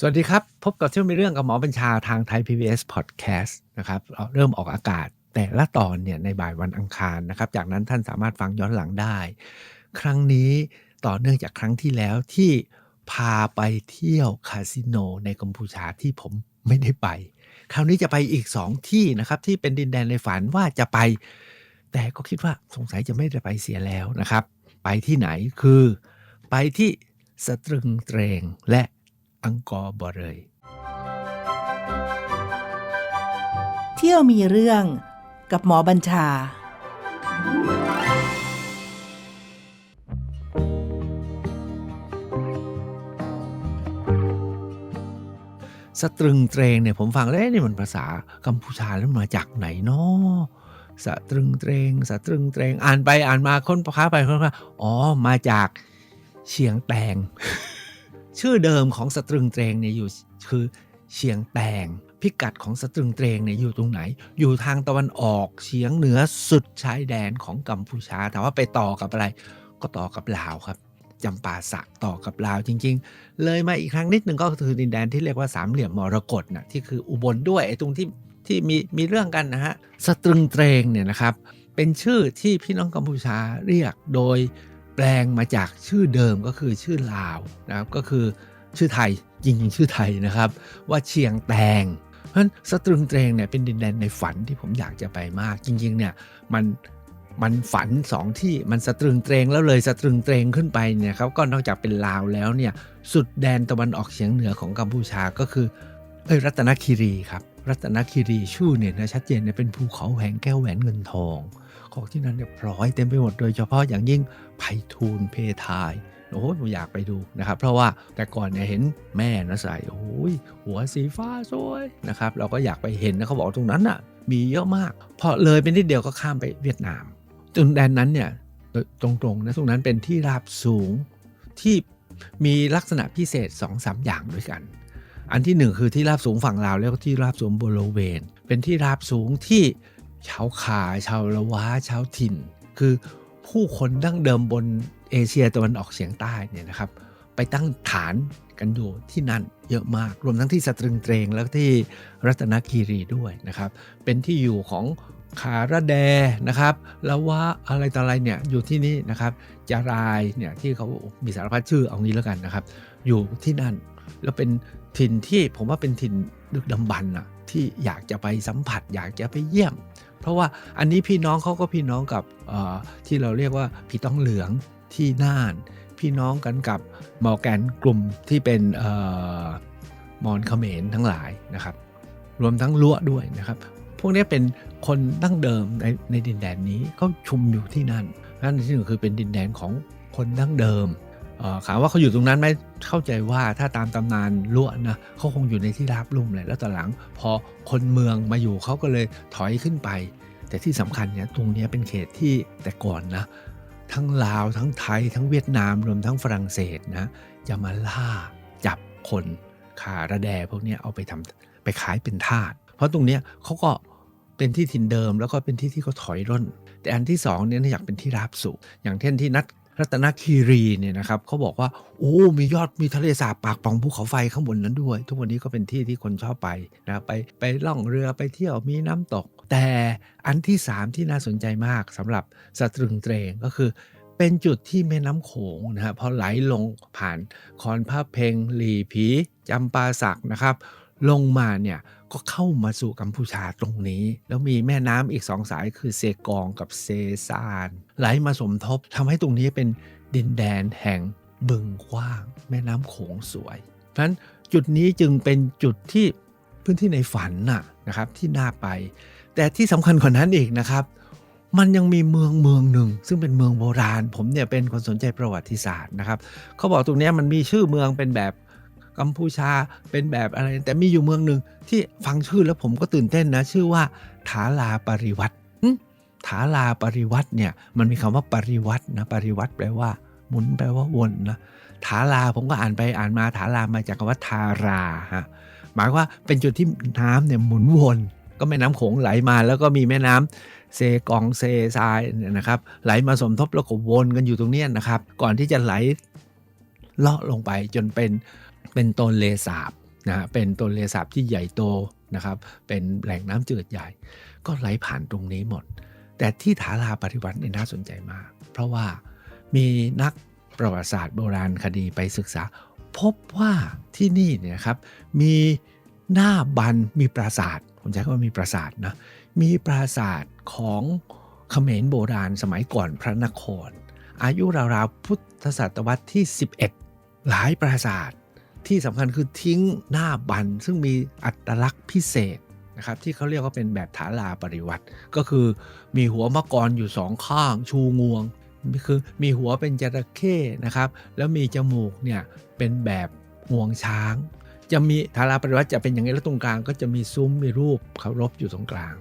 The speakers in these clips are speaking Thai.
สวัสดีครับ พบกับเที่ยวมีเรื่องกับหมอบัญชาทางไทย PBS Podcast นะครับเราเริ่มออกอากาศแต่ละตอนเนี่ยในบ่ายวันอังคารนะครับ จากนั้นท่านสามารถฟังย้อนหลังได้ ครั้งนี้ต่อเนื่องจากครั้งที่แล้วที่พาไปเที่ยวคาสิโนในกัมพูชาที่ผมไม่ได้ไป คราวนี้จะไปอีก 2 ที่นะครับ ที่เป็นดินแดนในฝันว่าจะไป แต่ก็คิดว่าสงสัยจะไม่ได้ไปเสียแล้วนะครับ ไปที่ไหนคือไปที่สตรึงเตรงและ อังกอร์บอเรยเที่ยวมีเรื่องกับหมอบัญชา สตรึงเตรงเนี่ยผมฟังแล้วเอ๊ะนี่มันภาษากัมพูชาแล้วมาจากไหนเนาะสตรึงเตรงสตรึงเตรงอ่านไปอ่านมาค้นค้าไปค้นมาอ๋อมาจากเชียงแตง ชื่อเดิมของสตรึงเตรงเนี่ยอยู่คือเชียงแตงพิกัดของสตรึงเตรงเนี่ยอยู่ตรงไหน อยู่ทางตะวันออกเฉียงเหนือสุดชายแดนของกัมพูชาถามว่าไปต่อกับอะไร ก็ต่อกับลาวครับจำปาสักต่อกับลาวจริง ๆ เลยมาอีกครั้งนิดนึงก็คือดินแดนที่เรียกว่าสามเหลี่ยมมรกตนะที่คืออุบลด้วยไอ้ตรงที่ที่มีมีเรื่องกันนะฮะสตรึงเตรงเนี่ยนะครับเป็นชื่อที่พี่น้องกัมพูชาเรียกโดย แปลงมาจากชื่อเดิมก็คือชื่อลาวนะครับก็คือชื่อไทยจริงๆชื่อไทยนะครับ ว่าเชียงแตงเพราะฉะนั้นสตรึงเตรงเนี่ยเป็นดินแดนในฝันที่ผมอยากจะไปมาก จริงๆเนี่ยมันมันฝันสองที่มันสตรึงเตรงแล้วเลยสตรึงเตรงขึ้นไปเนี่ยครับก็นอกจากเป็นลาวแล้วเนี่ยสุดแดนตะวันออกเฉียงเหนือของกัมพูชาก็คือเอ้ยรัตนคีรีครับรัตนคีรีชื่อเนี่ยนะชัดเจนเนี่ยเป็นภูเขาแหวงแก้วแหวนเงินทอง ของที่นั่นเนี่ยพร้อยเต็มไปหมดโดยเฉพาะอย่างยิ่งไพฑูรย์เพทายโอ้โหผมอยากไปดูนะครับ เพราะว่าแต่ก่อนเนี่ยเห็นแม่นะใส่โอ้ยหัวสีฟ้าสวยนะครับ เราก็อยากไปเห็นนะเขาบอกตรงนั้นน่ะ มีเยอะมาก พอเลยไปนิดเดียวก็ข้ามไปเวียดนามจนแดนนั้นเนี่ยตรงๆนะตรงนั้นเป็นที่ราบสูงที่มีลักษณะพิเศษ2อสอย่างด้วยกัน อันที่หนึ่งคือที่ราบสูงฝั่งลาวเรียกว่าที่ราบสูงบริเวณเป็นที่ราบสูงที่ ชาวขาชาวละวะชาวถิ่น คือผู้คนดั้งเดิมบนเอเชียตะวันออกเฉียงใต้เนี่ยนะครับ ไปตั้งฐานกันอยู่ที่นั่นเยอะมาก รวมทั้งที่สตรึงเตรงแล้วที่รัตนคีรีด้วยนะครับ เป็นที่อยู่ของขาระแดนะครับแล้วว่าอะไรต่ออะไรเนี่ยอยู่ที่นี่นะครับจารายเนี่ยที่เขามีสารพัดชื่อเอางี้แล้วกันนะครับ อยู่ที่นั่นแล้วเป็นถิ่นที่ผมว่าเป็นถิ่นดึกดำบรรพ์อะที่อยากจะไปสัมผัส อยากจะไปเยี่ยม เพราะว่าอันนี้พี่น้องเขาก็พี่น้องกับที่เราเรียกว่าพี่ต้องเหลืองที่น่าน พี่น้องกันกับมอร์แกนกลุ่มที่เป็นมอนเขมรทั้งหลายนะครับ รวมทั้งล้วด้วยนะครับ พวกนี้เป็นคนดั้งเดิมในในดินแดนนี้ก็ชุมอยู่ที่นั่นนั่นที่หนึ่งคือเป็นดินแดนของคนดั้งเดิม ถามว่าเขาอยู่ตรงนั้นไหมเข้าใจว่าถ้าตามตำนานล้วนนะเขาคงอยู่ในที่ราบลุ่มเลยแล้วตอหลัง พอคนเมืองมาอยู่เขาก็เลยถอยขึ้นไป แต่ที่สำคัญเนี่ยตรงนี้เป็นเขตที่แต่ก่อนนะ ทั้งลาวทั้งไทย ทั้งเวียดนามรวมทั้งฝรั่งเศสนะจะมาล่าจับคนขาระแดพวกนี้เอาไปทำไปขายเป็นทาสเพราะตรงนี้เขาก็เป็นที่ถิ่นเดิมแล้วก็เป็นที่ที่เขาถอยร่น แต่อันที่สองเนี่ยอยากเป็นที่ราบสูงอย่างเช่นที่นัด รัตนคีรีเนี่ยนะครับเขาบอกว่าโอ้มียอดมีทะเลสาบปากป่องภูเขาไฟข้างบนนั้นด้วย ทุกวันนี้ก็เป็นที่ที่คนชอบไปนะไปไปล่องเรือไปเที่ยวมีน้ำตก แต่อันที่ 3 ที่น่าสนใจมากสำหรับสตรึงเตรงก็คือเป็นจุดที่แม่น้ำโขงนะครับพอไหลลงผ่านคอนพระเพงหลีผีจำปาสักนะครับ ลงมาเนี่ย ก็เข้ามาสู่กัมพูชาตรงนี้ แล้วมีแม่น้ำอีกสองสายคือเซกองกับเซซานไหลมาสมทบทำให้ตรงนี้เป็นดินแดนแห่งบึงกว้าง แม่น้ำโขงสวยเพราะฉะนั้นจุดนี้จึงเป็นจุดที่พื้นที่ในฝันน่ะนะครับที่น่าไป แต่ที่สำคัญกว่านั้นอีกนะครับ มันยังมีเมืองเมืองหนึ่ง ซึ่งเป็นเมืองโบราณ ผมเนี่ยเป็นคนสนใจประวัติศาสตร์นะครับเขาบอกตรงนี้มันมีชื่อเมืองเป็นแบบ กัมพูชาเป็นแบบอะไร แต่มีอยู่เมืองหนึ่งที่ฟังชื่อแล้วผมก็ตื่นเต้นนะ ชื่อว่าถาลาปริวัติถาลาปริวัติเนี่ยมันมีคำว่าปริวัตินะปริวัติแปลว่า หมุนแปลว่าวนนะถาลาผมก็อ่านไปอ่านมาถาลามาจากคำว่าทาราฮะหมายว่าเป็นจุดที่น้ำเนี่ยหมุนวนก็แม่น้ำโขงไหลมาแล้วก็มีแม่น้ำเซกองเซซายเนี่ยนะครับ ไหลมาสมทบแล้วก็วนกันอยู่ตรงนี้นะครับ ก่อนที่จะไหลเลาะลงไปจนเป็น เป็นต้นเลสาบนะฮะเป็นต้นเลสาบที่ใหญ่โตนะครับเป็นแหล่งน้ำจืดใหญ่ ก็ไหลผ่านตรงนี้หมด แต่ที่ฐาราปริวัติน่าสนใจมาก เพราะว่ามีนักประวัติศาสตร์โบราณคดีไปศึกษา พบว่าที่นี่เนี่ยครับมีหน้าบันมีปราสาทผมใช้คำว่ามีปราสาทนะมีปราสาทของเขมรโบราณสมัยก่อนพระนคร อายุราวๆพุทธศตวรรษที่ 11 หลายปราสาท ที่สำคัญคือทิ้งหน้าบัน ซึ่งมีอัตลักษณ์พิเศษนะครับที่เขาเรียกว่าเป็นแบบฐาราปริวัติ ก็คือมีหัวมังกรอยู่สองข้างชูงวง คือมีหัวเป็นจระเข้นะครับแล้วมีจมูกเนี่ยเป็นแบบงวงช้าง จะมีฐาราปริวัติจะเป็นอย่างนี้แล้วตรงกลาง ก็จะมีซุ้มมีรูปเคารพอยู่ตรงกลาง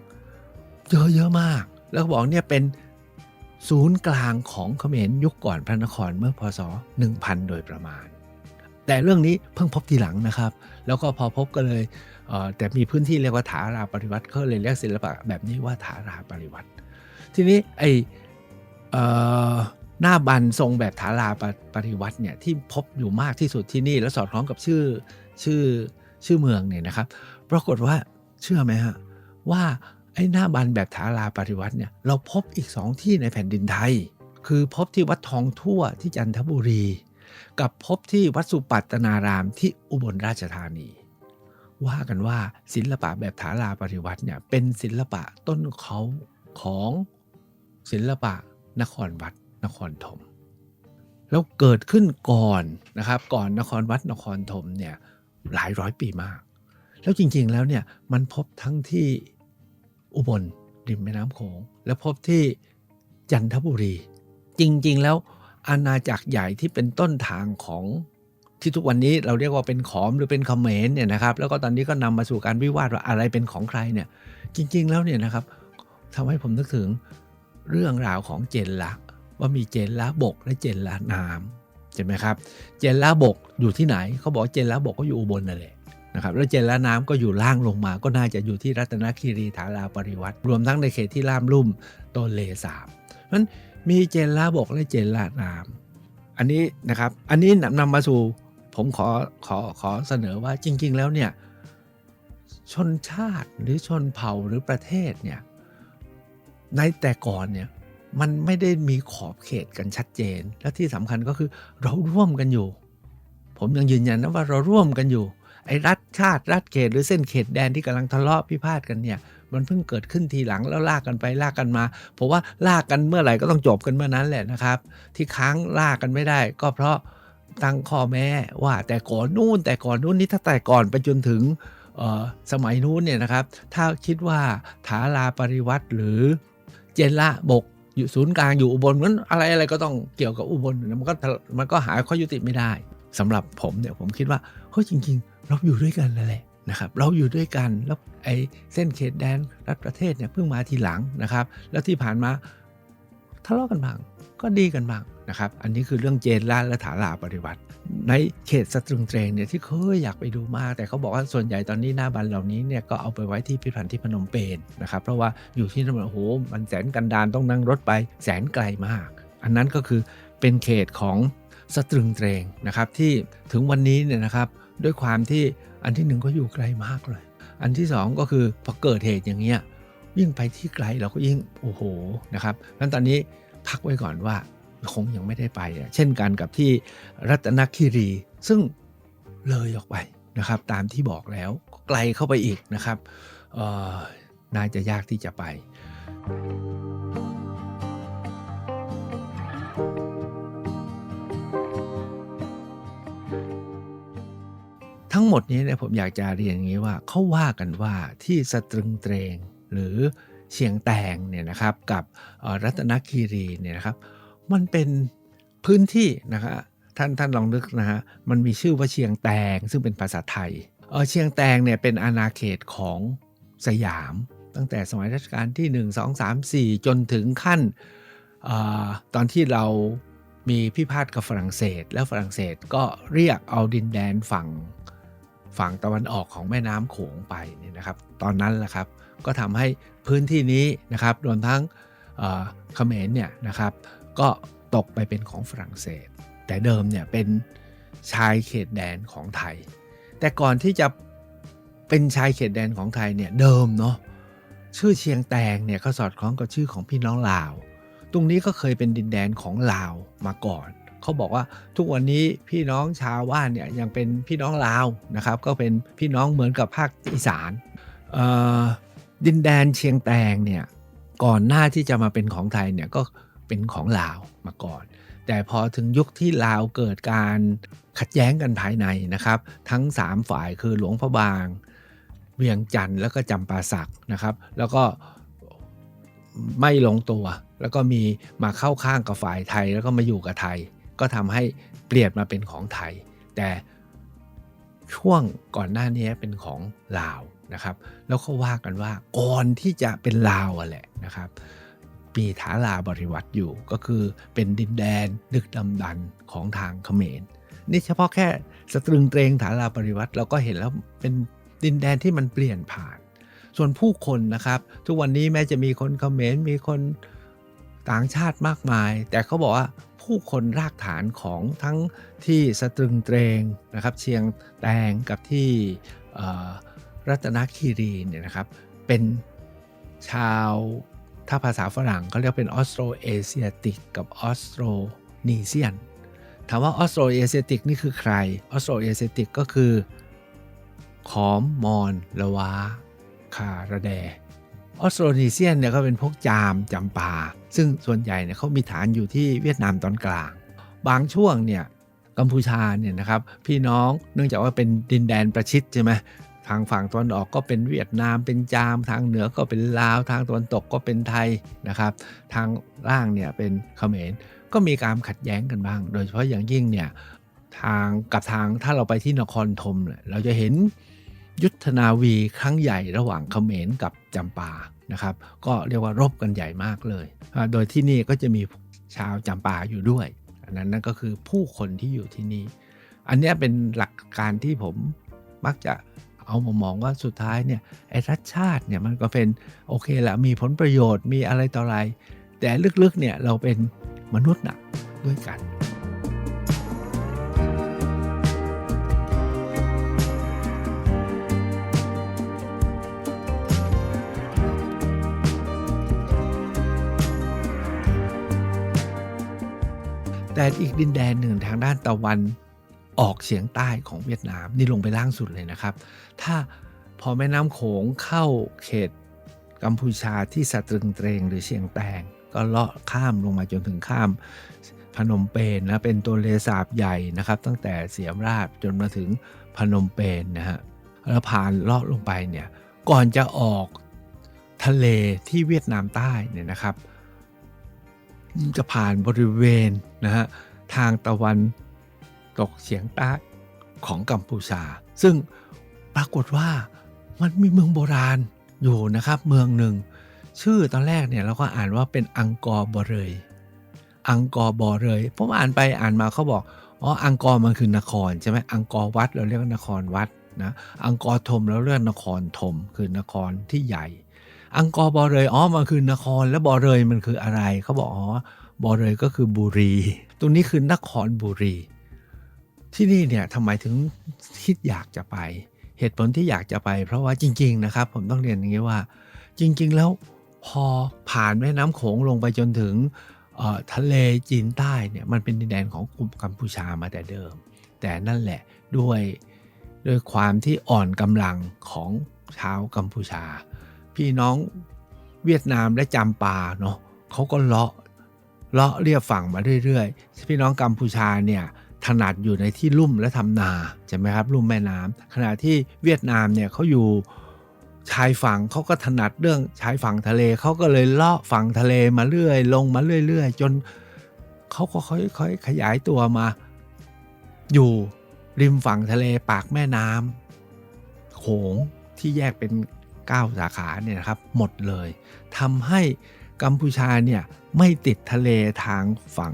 เยอะเยอะมาก แล้วบอกเนี่ยเป็นศูนย์กลางของเขมรยุคก่อนพระนครเมื่อพศ 1000 โดยประมาณ แต่เรื่องนี้เพิ่งพบทีหลังนะครับ แล้วก็พอพบก็เลยแต่มีพื้นที่เรียกว่าฐาราปริวัติก็เลยเรียกศิลปะแบบนี้ว่าฐาราปริวัติ ทีนี้ไอหน้าบันทรงแบบฐาราปริวัติเนี่ยที่พบอยู่มากที่สุดที่นี่ แล้วสอดคล้องกับชื่อชื่อชื่อเมืองเนี่ยนะครับ ปรากฏว่าเชื่อไหมฮะว่าไอ้หน้าบันแบบฐาราปริวัติเนี่ยเราพบอีกสองที่ในแผ่นดินไทย คือพบที่วัดทองทั่วที่จันทบุรี กับพบที่วัดสุปัตนารามที่อุบลราชธานี ว่ากันว่าศิลปะแบบฐาราปริวัติเนี่ยเป็นศิลปะต้นเขาของศิลปะนครวัดนครธมแล้วเกิดขึ้นก่อนนะครับ ก่อนนครวัดนครธมเนี่ยหลายร้อยปีมาก แล้วจริงๆแล้วเนี่ยมันพบทั้งที่อุบลริมแม่น้ำโขงและพบที่จันทบุรี จริงๆแล้ว อาณาจักรใหญ่ที่เป็นต้นทางของที่ทุกวันนี้เราเรียกว่าเป็นขอมหรือเป็นเขมรเนี่ยนะครับ แล้วก็ตอนนี้ก็นำมาสู่การวิวาทว่าอะไรเป็นของใครเนี่ย จริง ๆ แล้วเนี่ยนะครับทำให้ผมนึกถึงเรื่องราวของเจนละว่ามีเจนละบกและเจนละน้ำใช่ไหมครับ เจนละบกอยู่ที่ไหนเขาบอกเจนละบกก็อยู่อุบลนั่นแหละนะครับแล้วเจนละน้ำก็อยู่ล่างลงมา ก็น่าจะอยู่ที่รัตนคีรีฐาราปริวัติรวมทั้งในเขตที่ล่ามลุ่มต้นเลสาบเพราะฉะนั้น มีเจนละบกและเจนละน้ำอันนี้นะครับ อันนี้นำมาสู่ผมขอขอขอเสนอว่าจริง ๆ แล้วเนี่ยชนชาติหรือชนเผ่าหรือประเทศเนี่ยในแต่ก่อนเนี่ยมันไม่ได้มีขอบเขตกันชัดเจน และที่สำคัญก็คือเราร่วมกันอยู่ ผมยังยืนยันนะว่าเราร่วมกันอยู่ ไอ้รัฐชาติรัฐเขตหรือเส้นเขตแดนที่กำลังทะเลาะพิพาทกันเนี่ย มันเพิ่งเกิดขึ้นทีหลังแล้วลากกันไปลากกันมาเพราะว่าลากกันเมื่อไหร่ก็ต้องจบกันเมื่อนั้นแหละนะครับ ที่ค้างลากกันไม่ได้ ก็เพราะตั้งข้อแม้ว่าแต่ก่อนนู่นแต่ก่อนนู่นนี่ถ้าแต่ก่อนไปจนถึงสมัยนู้นเนี่ยนะครับ ถ้าคิดว่าฐาลาปริวัติหรือเจนละบกอยู่ศูนย์กลางอยู่อุบลนั้นอะไรอะไรก็ต้องเกี่ยวกับอุบลมันก็มันก็หาข้อยุติไม่ได้สำหรับผมเนี่ยผมคิดว่าเฮ้ยจริง ๆ เราอยู่ด้วยกันนั่นแหละ นะครับเราอยู่ด้วยกันแล้วไอ้เส้นเขตแดนรัฐประเทศเนี่ยเพิ่งมาทีหลังนะครับ แล้วที่ผ่านมาทะเลาะกันบ้างก็ดีกันบ้างนะครับ อันนี้คือเรื่องเจนล่าและฐาลาปฏิวัติ ในเขตสตรึงเตรงเนี่ยที่เคยอยากไปดูมาก แต่เขาบอกว่าส่วนใหญ่ตอนนี้หน้าบันเหล่านี้เนี่ยก็เอาไปไว้ที่พิพิธภัณฑ์ที่พนมเปญนะครับ เพราะว่าอยู่ที่นั่นโอ้โหมันแสนกันดานต้องนั่งรถไปแสนไกลมาก อันนั้นก็คือเป็นเขตของสตรึงเตรงนะครับที่ถึงวันนี้เนี่ยนะครับด้วยความที่ อันที่หนึ่งก็อยู่ไกลมากเลย อันที่สองก็คือพอเกิดเหตุอย่างเงี้ยยิ่งไปที่ไกลเราก็ยิ่งโอ้โหนะครับงั้นตอนนี้พักไว้ก่อนว่าคงยังไม่ได้ไป เช่นกันกับที่รัตนคีรี ซึ่งเลยออกไปนะครับ ตามที่บอกแล้วไกลเข้าไปอีกนะครับน่าจะยากที่จะไป ทั้งหมดนี้เนี่ยผมอยากจะเรียนอย่างนี้ว่าเขาว่ากันว่าที่สตรึงเตรงหรือเชียงแตงเนี่ยนะครับกับรัตนคีรีเนี่ยนะครับ มันเป็นพื้นที่นะครับท่านท่านลองนึกนะฮะมันมีชื่อว่าเชียงแตงซึ่งเป็นภาษาไทยเออเชียงแตงเนี่ยเป็นอาณาเขตของสยาม ตั้งแต่สมัยรัชกาลที่ 1 2 3 4 จนถึงขั้นอตอนที่เรามีพิพาทกับฝรั่งเศส แล้วฝรั่งเศสก็เรียกเอาดินแดนฝั่ง ฝั่งตะวันออกของแม่น้ำโขงไปเนี่ยนะครับ ตอนนั้นแหละครับก็ทำให้พื้นที่นี้นะครับรวมทั้งเขมรเนี่ยนะครับ ก็ตกไปเป็นของฝรั่งเศส แต่เดิมเนี่ยเป็นชายเขตแดนของไทย แต่ก่อนที่จะเป็นชายเขตแดนของไทยเนี่ยเดิมเนาะชื่อเชียงแตงเนี่ยก็สอดคล้องกับชื่อของพี่น้องลาว ตรงนี้ก็เคยเป็นดินแดนของลาวมาก่อน เขาบอกว่าทุกวันนี้พี่น้องชาวบ้านเนี่ยยังเป็นพี่น้องลาวนะครับก็เป็นพี่น้องเหมือนกับภาคอีสานดินแดนเชียงแตงเนี่ยก่อนหน้าที่จะมาเป็นของไทยเนี่ยก็เป็นของลาวมาก่อน แต่พอถึงยุคที่ลาวเกิดการขัดแย้งกันภายในนะครับ ทั้ง 3 ฝ่ายคือหลวงพระบาง เวียงจันทร์แล้วก็จำปาสักนะครับ แล้วก็ไม่ลงตัว แล้วก็มีมาเข้าข้างกับฝ่ายไทย แล้วก็มาอยู่กับไทย ก็ทำให้เปลี่ยนมาเป็นของไทย แต่ช่วงก่อนหน้านี้เป็นของลาวนะครับแล้วเขาว่ากันว่าก่อนที่จะเป็นลาวอะแหละนะครับมีฐาลาบริวัติอยู่ก็คือเป็นดินแดนดึกดำดันของทางเขมรนี่เฉพาะแค่สตรึงเตรงฐาลาบริวัติเราก็เห็นแล้วเป็นดินแดนที่มันเปลี่ยนผ่าน ส่วนผู้คนนะครับ ทุกวันนี้แม้จะมีคนเขมรมีคนต่างชาติมากมาย แต่เขาบอกว่า ผู้คนรากฐานของทั้งที่สตรึงเตรงนะครับเชียงแตงกับที่รัตนคีรีเนี่ยนะครับเป็นชาวถ้าภาษาฝรั่งเขาเรียกเป็นออสโตรเอเชียติกกับออสโตรนีเซียนถามว่าออสโตรเอเชียติกนี่คือใครออสโตรเอเชียติกก็คือขอมมอนละวาคาระแด ออสโตรนีเซียนเนี่ยก็เป็นพวกจามจำปา ซึ่งส่วนใหญ่เนี่ยเขามีฐานอยู่ที่เวียดนามตอนกลาง บางช่วงเนี่ยกัมพูชาเนี่ยนะครับพี่น้องเนื่องจากว่าเป็นดินแดนประชิดใช่ไหมทางฝั่งตะวันออกก็เป็นเวียดนามเป็นจาม ทางเหนือก็เป็นลาว ทางตะวันตกก็เป็นไทยนะครับ ทางล่างเนี่ยเป็นเขมรก็มีการขัดแย้งกันบ้าง โดยเฉพาะอย่างยิ่งเนี่ยทางกับทางถ้าเราไปที่นครธมเราจะเห็น ยุทธนาวีครั้งใหญ่ระหว่างเขมรกับจำปานะครับก็เรียกว่ารบกันใหญ่มากเลย โดยที่นี่ก็จะมีชาวจำปาอยู่ด้วยอันนั้นนั่นก็คือผู้คนที่อยู่ที่นี่ อันนี้เป็นหลักการที่ผมมักจะเอามามองว่าสุดท้ายเนี่ยไอ้รัฐชาติเนี่ยมันก็เป็นโอเคแหละมีผลประโยชน์มีอะไรต่ออะไร แต่ลึกๆเนี่ยเราเป็นมนุษย์นะด้วยกัน แต่อีกดินแดนหนึ่งทางด้านตะวันออกเฉียงใต้ของเวียดนาม นี่ลงไปล่างสุดเลยนะครับ ถ้าพอแม่น้ำโขงเข้าเขตกัมพูชาที่สตรึงเตรงหรือเชียงแตง ก็เลาะข้ามลงมาจนถึงข้ามพนมเปญนะเป็นตัวเลสาบใหญ่นะครับ ตั้งแต่เสียมราบจนมาถึงพนมเปญนะฮะแล้วผ่านเลาะลงไปเนี่ยก่อนจะออกทะเลที่เวียดนามใต้เนี่ยนะครับ จะผ่านบริเวณนะฮะทางตะวันตกเฉียงใต้ของกัมพูชา ซึ่งปรากฏว่ามันมีเมืองโบราณอยู่นะครับ เมืองหนึ่ง ชื่อตอนแรกเนี่ยเราก็อ่านว่าเป็นอังกอร์บอเรยอังกอร์บอเรยผมอ่านไปอ่านมาเขาบอกอ๋ออังกอร์มันคือนครใช่ไหมอังกอร์วัดเราเรียกนครวัดนะอังกอร์ธมเราเรียกนครธมคือนครที่ใหญ่ อังกอร์บอเรยอ๋อมันคือนครแล้วบอเรยมันคืออะไรเขาบอกอ๋อบอเรยก็คือบุรี ตรงนี้คือนครบุรี ที่นี่เนี่ยทำไมถึงคิดอยากจะไป เหตุผลที่อยากจะไป เพราะว่าจริง ๆ นะครับ ผมต้องเรียนอย่างนี้ว่า จริง ๆ แล้วพอผ่านแม่น้ำโขงลงไปจนถึงทะเลจีนใต้เนี่ยมันเป็นดินแดนของกลุ่มกัมพูชามาแต่เดิม แต่นั่นแหละด้วยด้วยความที่อ่อนกำลังของชาวกัมพูชา พี่น้องเวียดนามและจำปาเนาะเขาก็เลาะเลาะเรียบฝั่งมาเรื่อยๆ พี่น้องกัมพูชาเนี่ยถนัดอยู่ในที่ลุ่มและทำนาใช่ไหมครับลุ่มแม่น้ำขณะที่เวียดนามเนี่ยเขาอยู่ชายฝั่งเขาก็ถนัดเรื่องชายฝั่งทะเลเขาก็เลยเลาะฝั่งทะเลมาเรื่อย ลงมาเรื่อย ๆ จนเขาก็ค่อยๆขยายตัวมา อยู่ริมฝั่งทะเลปากแม่น้ำโขงที่แยกเป็น 9 สาขาเนี่ยนะครับหมดเลยทำให้กัมพูชาเนี่ยไม่ติดทะเลทางฝั่ง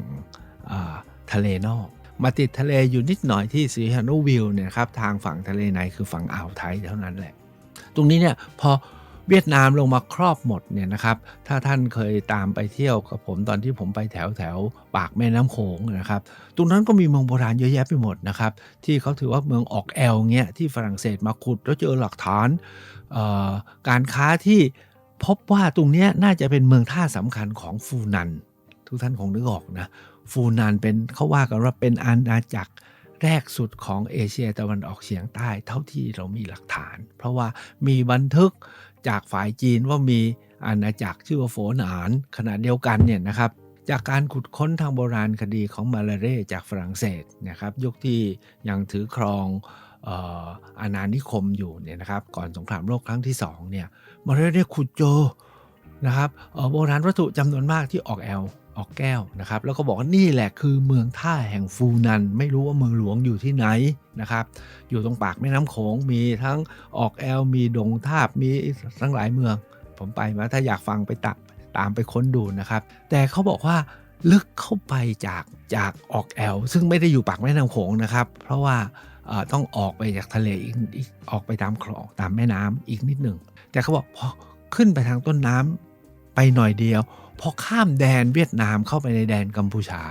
ทะเลนอก มาติดทะเลอยู่นิดหน่อยที่สีฮานุวิลเนี่ยครับทางฝั่งทะเลในคือฝั่งอ่าวไทยเท่านั้นแหละ ตรงนี้เนี่ยพอเวียดนามลงมาครอบหมดเนี่ยนะครับ ถ้าท่านเคยตามไปเที่ยวกับผมตอนที่ผมไปแถวแถวปากแม่น้ำโขงนะครับ ตรงนั้นก็มีเมืองโบราณเยอะแยะไปหมดนะครับ ที่เขาถือว่าเมืองออกแอลเงี้ยที่ฝรั่งเศสมาขุดแล้วเจอหลักฐาน การค้าที่พบว่าตรงนี้น่าจะเป็นเมืองท่าสำคัญของฟูนัน ทุกท่านคงนึกออกนะ ฟูนานเป็นเขาว่ากันว่าเป็นอาณาจักรแรกสุดของเอเชียตะวันออกเฉียงใต้เท่าที่เรามีหลักฐาน เพราะว่ามีบันทึกจากฝ่ายจีนว่ามีอาณาจักรชื่อว่าโฝนาน ขณะเดียวกันเนี่ยนะครับจากการขุดค้นทางโบราณคดีของมาลาเร่จากฝรั่งเศสนะครับยุคที่ยังถือครอง อาณานิคมอยู่เนี่ยนะครับก่อนสงครามโลกครั้งที่สองเนี่ยมาลาเร่ขุดเจอนะครับโบราณวัตถุจำนวนมากที่ออกแอลออกแก้วนะครับแล้วก็บอกว่านี่แหละคือเมืองท่าแห่งฟูนัน ไม่รู้ว่าเมืองหลวงอยู่ที่ไหนนะครับอยู่ตรงปากแม่น้ำโขงมีทั้งออกแอลมีดงทาบมีทั้งหลายเมือง ผมไปมาถ้าอยากฟังไปตามตามไปค้นดูนะครับ แต่เขาบอกว่าลึกเข้าไปจากจากออกแอลซึ่งไม่ได้อยู่ปากแม่น้ำโขงนะครับ เพราะว่า ต้องออกไปจากทะเลอีกอีกออกไปตามคลองตามแม่น้ำอีกนิดหนึ่งแต่เขาบอกพอขึ้นไปทางต้นน้ำไปหน่อยเดียวพอข้ามแดนเวียดนามเข้าไปในแดนกัมพูชา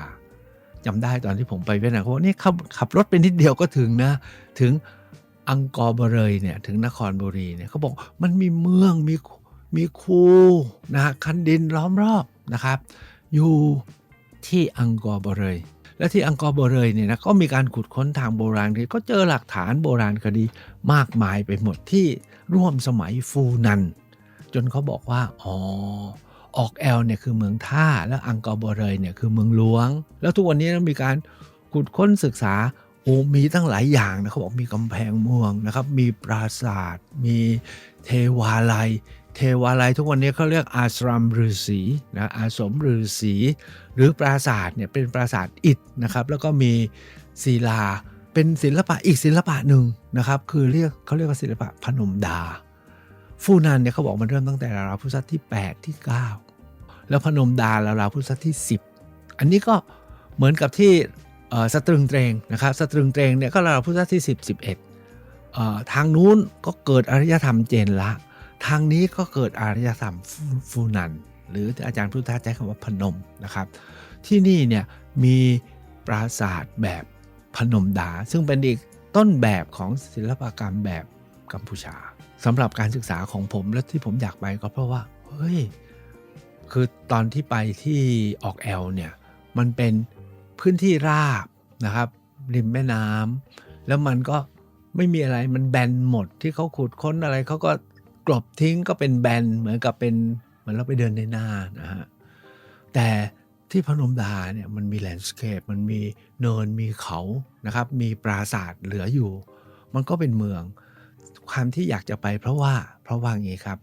จำได้ตอนที่ผมไปเวียดนามเขาบอกนี่ขับขับรถไปนิดเดียวก็ถึงนะถึงอังกอร์บเรยเนี่ยถึงนครบุรีเนี่ยเขาบอกมันมีเมืองมีมีคูนะฮะคันดินล้อมรอบนะครับ อยู่ที่อังกอร์บเรย และที่อังกอร์บเรยเนี่ยนะก็มีการขุดค้นทางโบราณคดีก็เจอหลักฐานโบราณคดีมากมายไปหมดที่ร่วมสมัยฟูนัน จนเขาบอกว่าอ๋อออกแอลเนี่ยคือเมืองท่า แล้วอังกอร์บเรยเนี่ยคือเมืองหลวง แล้วทุกวันนี้มีการขุดค้นศึกษาโอ้มีตั้งหลายอย่างนะเขาบอกมีกำแพงเมืองนะครับ มีปราสาท มีเทวาลัย เทวาลัยทุกวันนี้เขาเรียกอาสรัมฤาษีนะอาสมฤาษีหรือปราสาทเนี่ยเป็นปราสาทอิฐนะครับ แล้วก็มีศิลาเป็นศิลปะอีกศิลปะหนึ่งนะครับ คือเรียกเขาเรียกว่าศิลปะพนมดา ฟูนันเนี่ยเขาบอกมันเริ่มตั้งแต่ราวพุทธศตวรรษที่ 8 ที่ 9 แล้วพนมดาราวพุทธศตวรรษที่ 10 อันนี้ก็เหมือนกับที่สตรึงเตรงนะครับสตรึงเตรงเนี่ยก็ราวพุทธศตวรรษที่ 10 11เอ่อทางนู้นก็เกิดอารยธรรมเจนละ ทางนี้ก็เกิดอารยธรรมฟูนัน หรืออาจารย์พุทธทาสใช้คำว่าพนมนะครับ ที่นี่เนี่ยมีปราสาทแบบพนมดา ซึ่งเป็นอีกต้นแบบของศิลปกรรมแบบกัมพูชาสำหรับการศึกษาของผมและที่ผมอยากไปก็เพราะว่าเฮ้ยคือตอนที่ไปที่ออกแอลเนี่ยมันเป็นพื้นที่ราบนะครับ ริมแม่น้ำแล้วมันก็ไม่มีอะไรมันแบนหมดที่เขาขุดค้นอะไรเขาก็ กลบทิ้งก็เป็นแบนเหมือนกับเป็นเหมือนเราไปเดินในหน้านะฮะแต่ที่พนมดาเนี่ยมันมีแลนด์สเคปมันมีเนินมีเขานะครับ มีปราสาทเหลืออยู่ มันก็เป็นเมือง ความที่อยากจะไปเพราะว่าเพราะว่างี้ครับ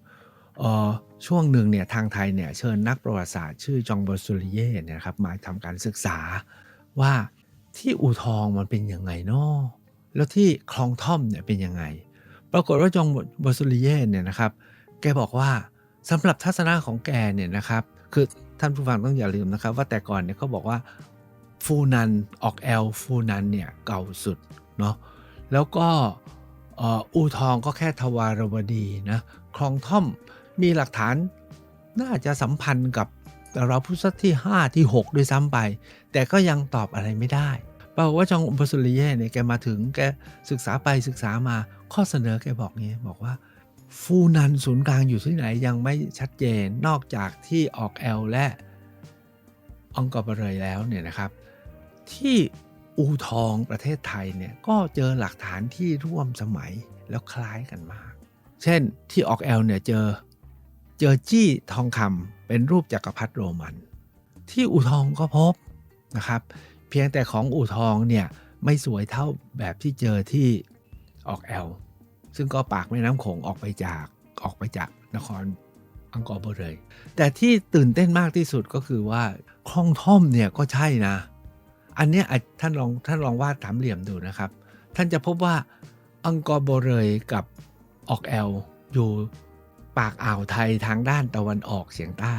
เอ่อช่วงหนึ่งเนี่ยทางไทยเนี่ยเชิญนักประวัติศาสตร์ชื่อจองบอสุริเย่เนี่ยครับมาทำการศึกษาว่าที่อู่ทองมันเป็นยังไงเนาะแล้วที่คลองท่อมเนี่ยเป็นยังไง ปรากฏว่าจงบอสุริเย่เนี่ยนะครับ แกบอกว่าสำหรับทัศนะของแกเนี่ยนะครับ คือท่านผู้ฟังต้องอย่าลืมนะครับ ว่าแต่ก่อนเนี่ยเขาบอกว่าฟูนันออกแอลฟูนันเนี่ยเก่าสุดเนาะแล้วก็อูทองก็แค่ทวารวดีนะคลองท่อมมีหลักฐานน่าจะสัมพันธ์กับเราพุทธที่ 5 ที่ 6 ด้วยซ้ำไป แต่ก็ยังตอบอะไรไม่ได้ ปรากฏว่าจองอุปสุริเย่เนี่ยแกมาถึงแกศึกษาไปศึกษามาข้อเสนอแกบอกงี้บอกว่า ฟูนันศูนย์กลางอยู่ที่ไหนยังไม่ชัดเจนนอกจากที่ออกแอลและองกอร์บเรยแล้วเนี่ยนะครับ ที่อูทองประเทศไทยเนี่ยก็เจอหลักฐานที่ร่วมสมัยแล้วคล้ายกันมาก เช่นที่ออกแอลเนี่ยเจอเจอจี้ทองคำเป็นรูปจักรพรรดิโรมัน ที่อูทองก็พบนะครับ เพียงแต่ของอู่ทองเนี่ยไม่สวยเท่าแบบที่เจอที่ออกแอล ซึ่งก็ปากแม่น้ำโขงออกไปจากออกไปจากนครอังกอร์เบอร์เลย แต่ที่ตื่นเต้นมากที่สุดก็คือว่าคลองท่อมเนี่ยก็ใช่นะ อันเนี้ยท่านลองท่านลองวาดสามเหลี่ยมดูนะครับ ท่านจะพบว่าอังกอร์เบอร์เลยกับออกแอลอยู่ปากอ่าวไทยทางด้านตะวันออกเฉียงใต้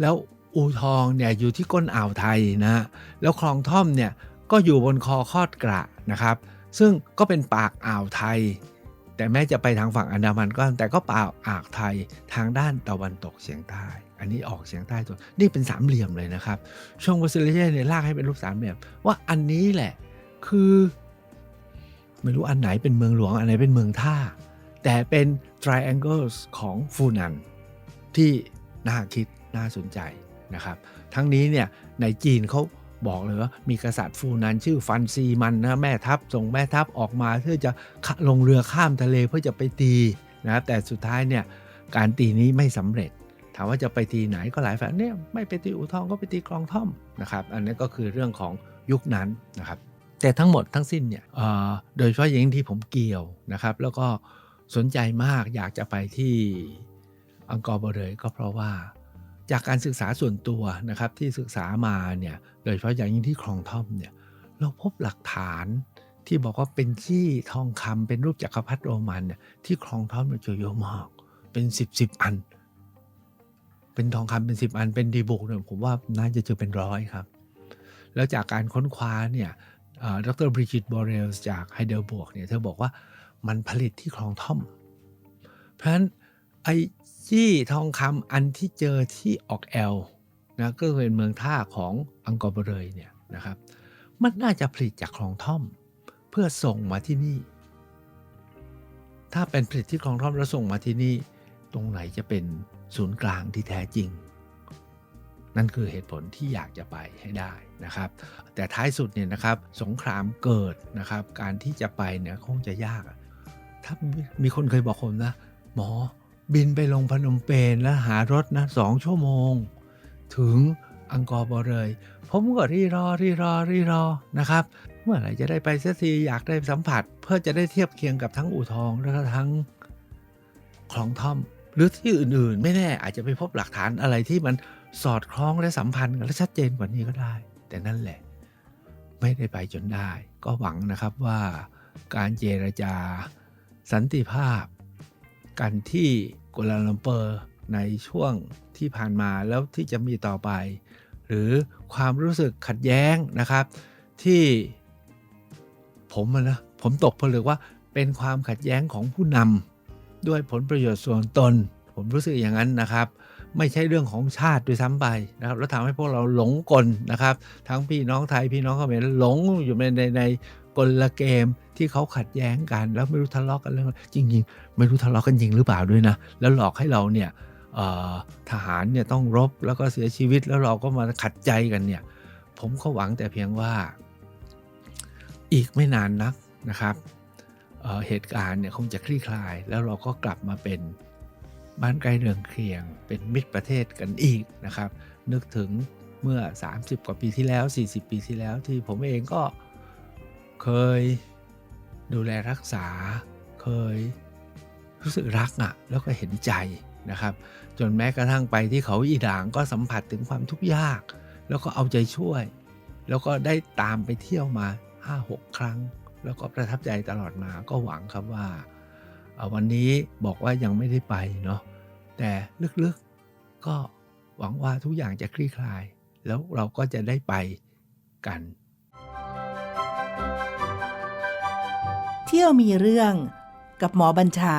แล้ว อูทองเนี่ยอยู่ที่ก้นอ่าวไทยนะแล้วคลองท่อมเนี่ยก็อยู่บนคอคอดกระนะครับ ซึ่งก็เป็นปากอ่าวไทย แต่แม้จะไปทางฝั่งอันดามันก็แต่ก็ปล่าอ่าวไทยทางด้านตะวันตกเฉียงใต้ อันนี้ออกเฉียงใต้ตัวนี่เป็นสามเหลี่ยมเลยนะครับช่วงวอสเลเยเนี่ยลากให้เป็นรูปสามเหลี่ยมว่าอันนี้แหละคือไม่รู้อันไหนเป็นเมืองหลวงอันไหนเป็นเมืองท่า แต่เป็น triangles ของฟูนันที่น่าคิดน่าสนใจ นะครับ ทั้งนี้เนี่ยในจีนเขาบอกเลยว่ามีกษัตริย์ฟูนันชื่อฟันซีมันนะแม่ทัพส่งแม่ทัพออกมาเพื่อจะลงเรือข้ามทะเลเพื่อจะไปตีนะครับแต่สุดท้ายเนี่ยการตีนี้ไม่สำเร็จ ถามว่าจะไปตีไหนก็หลายฝ่ายเนี่ยไม่ไปตีอู่ทองก็ไปตีคลองท่อมนะครับ อันนี้ก็คือเรื่องของยุคนั้นนะครับ แต่ทั้งหมดทั้งสิ้นเนี่ยโดยเฉพาะอย่างที่ผมเกี่ยวนะครับ แล้วก็สนใจมากอยากจะไปที่อังกอร์บอเลยก็เพราะว่า จากการศึกษาส่วนตัวนะครับที่ศึกษามาเนี่ยโดยเฉพาะอย่างยิ่งที่คลองท่อมเนี่ยเราพบหลักฐานที่บอกว่าเป็นที่ทองคำเป็นรูปจักรพรรดิโรมันเนี่ยที่คลองท่อมเนี่ยเจอเยอะมากเป็นสิบสิบอัน เป็นทองคำเป็นสิบอันเป็นดีบุกเนี่ยผมว่าน่าจะเจอเป็นร้อยครับ แล้วจากการค้นคว้าเนี่ยดรบริจิตบอเรลส์จากไฮเดลบวกเนี่ยเธอบอกว่ามันผลิตที่คลองท่อม เพราะฉะนั้นไอ จี้ทองคำอันที่เจอที่ออกแอลนะก็เป็นเมืองท่าของอังกอร์เบเรยเนี่ยนะครับ มันน่าจะผลิตจากคลองท่อม เพื่อส่งมาที่นี่ ถ้าเป็นผลิตที่คลองท่อมแล้วส่งมาที่นี่ ตรงไหนจะเป็นศูนย์กลางที่แท้จริง นั่นคือเหตุผลที่อยากจะไปให้ได้นะครับ แต่ท้ายสุดเนี่ยนะครับสงครามเกิดนะครับ การที่จะไปเนี่ยคงจะยากถ้ามีคนเคยบอกผมนะหมอ บินไปลงพนมเปญแล้วหารถนะสองชั่วโมง ถึงอังกอร์บอเลย ผมก็รีรอรีรอรีรอนะครับ เมื่อไหร่จะได้ไปสักทีอยากได้สัมผัส เพื่อจะได้เทียบเคียงกับทั้งอู่ทองแล้วก็ทั้งคลองท่อม หรือที่อื่นๆ ไม่แน่อาจจะไปพบหลักฐานอะไรที่มันสอดคล้องและสัมพันธ์กันและชัดเจนกว่านี้ก็ได้ แต่นั่นแหละ ไม่ได้ไปจนได้ ก็หวังนะครับว่าการเจรจา สันติภาพ กันที่ กัวลาลัมเปอร์ในช่วงที่ผ่านมาแล้วที่จะมีต่อไป หรือความรู้สึกขัดแย้งนะครับ ที่ผมนะผมตกผลึกว่าเป็นความขัดแย้งของผู้นำด้วยผลประโยชน์ส่วนตน ผมรู้สึกอย่างนั้นนะครับ ไม่ใช่เรื่องของชาติด้วยซ้ำไปนะครับแล้วทำให้พวกเราหลงกลนะครับ ทั้งพี่น้องไทยพี่น้องเขมรหลงอยู่ในในใน กลเกมที่เขาขัดแย้งกัน แล้วไม่รู้ทะเลาะกันเรื่องอะไรจริงๆ ไม่รู้ทะเลาะกันจริงหรือเปล่าด้วยนะ แล้วหลอกให้เราเนี่ยทหารเนี่ยต้องรบแล้วก็เสียชีวิตแล้วเราก็มาขัดใจกันเนี่ย ผมก็หวังแต่เพียงว่าอีกไม่นานนักนะครับเเหตุการณ์เนี่ยคงจะคลี่คลาย แล้วเราก็กลับมาเป็นบ้านใกล้เรือนเคียง เป็นมิตรประเทศกันอีกนะครับ นึกถึงเมื่อ 30 กว่าปีที่แล้ว 40 ปีที่แล้วที่ผมเองก็ เคย ดูแลรักษา เคย รู้สึกรักอะ่ะ แล้วก็เห็นใจนะครับ จนแม้กระทั่งไปที่เขาอีด่างก็สัมผัสถึงความทุกข์ยาก แล้วก็เอาใจช่วย แล้วก็ได้ตามไปเที่ยวมา 5-6 ครั้ง แล้วก็ประทับใจตลอดมาก็หวังครับว่าเอ่อวันนี้บอกว่ายังไม่ได้ไปเนาะแต่ลึกๆก็หวังว่าทุกอย่างจะคลี่คลาย แล้วเราก็จะได้ไปกัน เที่ยวมีเรื่องกับหมอบัญชา